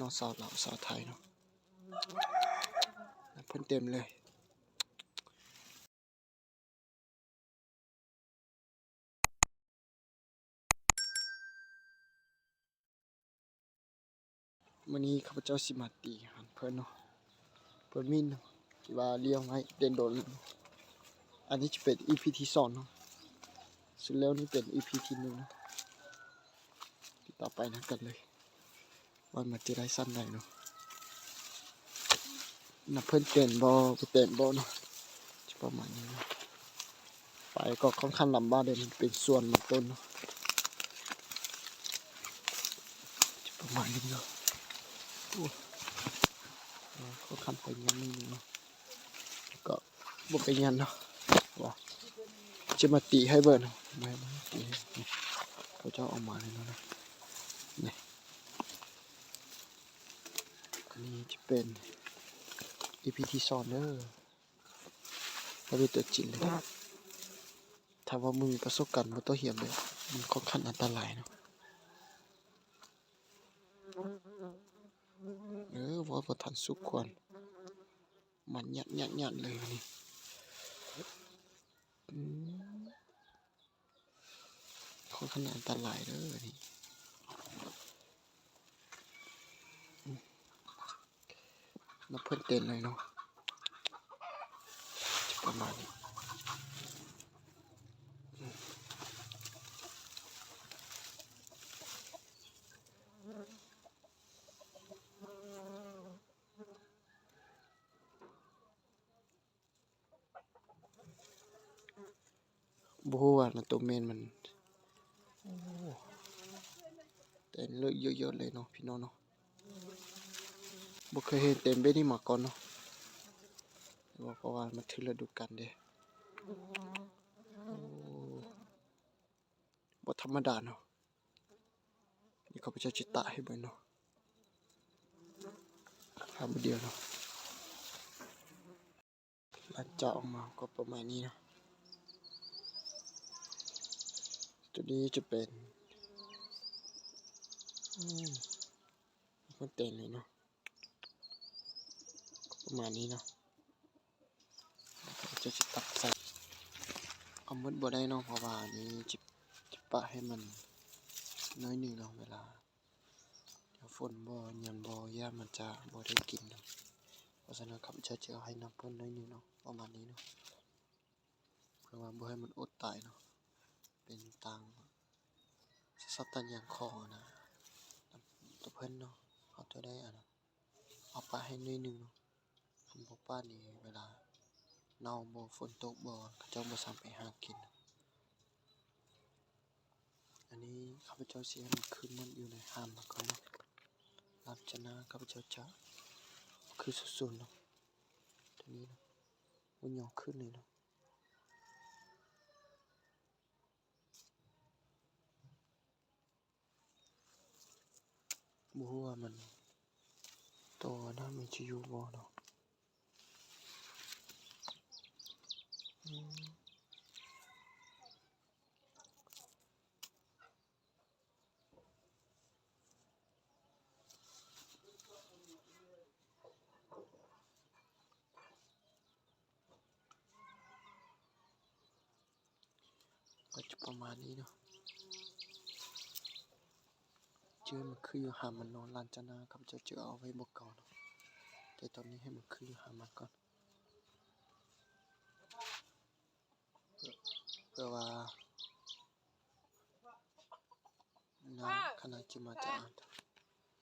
น้องสาวเราสาวไทยเนาะเพิ่นเต็มเลยมื้อนี้ข้าพเจ้าสิมาตีหันเพิ่นเนาะเพิ่นมีเนาะที่ว่าเลี้ยงไว้เด่นโดน อันนี้จะเป็น EP ที่สองเนาะสุดแล้วนี่เป็น EP ที่หนึ่งเนาะต่อไปนะกันเลย ว่ามันจะได้สั้นใดเนาะนับเพิ่นเปลี่ยนบ่บ่เปลี่ยนบ่เนาะจะประมาณนี้เนะไปก็ค่อนข้างลำบากเลยมันเป็นส่วนมันต้นเนาะจะประมาณนี้เนาะเขาคันไปยันนี่เนาะก็บอกไปยันเนาะว่าจะมาตีให้เบิร์นเนาะไม่ไม่ตีเขาจะเอามาเลยเนาะนะนี่อันนี้จะ เป็น EP ที่สองเด้อเราเป็นตัวจริงเลยถ้าว่ามึงมีประสบการณ์มันตัวเหี่ยมเลยมันค่อนข้างอันตรายเนาะเออว่าประทันสุขควรมันยัดยัดยัดเลยนี่อืมคนขนาดอันตรายเด้อนี่อืม นับเพิ่นเต้นเลยเนาะจะประมาณนี้บฮูว่ามันตัวเมนมันเต้นเลยเยอะๆเลยเนาะพี่น้องเนาะ บ่เคยเห็นเต้นแบบนี้มาก่อนเนาะแต่ว่าเพราะว่ามันถึงฤดูกาลเด้อบ่ธรรมดาเนาะนี่เขาพเจ้าจิตตะให้เบิ่งเนาะทำเดียวเนาะหลังจากออกมาก็ประมาณนี้เนาะตัวนี้จะเป็นอืมมันเต็มเลยเนาะ ประมาณนี้เนาะจะจะตักใส่เอาหมดบ่ได้เนาะเพราะว่านี้จะจะปะให้มันน้อยหนึ่งเนาะเวลาเดี๋ยวฝนบ่ยามบ่ย่ามันจะบ่ได้กินเนาะเพราะฉะนั้นครับจะจะเอให้น้ำเพิ่นน้อยหนึ่งเนาะประมาณนี้เนาะเพื่อว่าบ่ให้มันอดตายเนาะเป็นตังสัตว์ตันอย่างคอนะตัวเพิ่นเนาะเอาตัวได้อะนะเอาปลาให้นิดนึงเนาะ ป้านี่เวลาเน่าบ่ฝนตกบ่เขาเจ้าบ่สามไปหากิน อันนี้ข้าพเจ้าเสิให้มันคืนมันอยู่ในห้ามมาก่อนเนาะหลังจากนั้นข้าพเจ้าจะคือสุดๆเนาะตัวนี้เนาะมันยองขึ้นเลยเนาะบ่รู้ว่ามันโตนะมันจะอยู่บ่เนาะ ก็จะประมาณนี้เนาะเจอมันคืออยู่หามันนอนลานจนาครับจะเจอเอาไว้บอกก่อนเนาะแต่ตอนนี้ให้มันคืออยู่หามันก่อนเพื่อเพื่อว่านะขณะจะมาจะอ่าน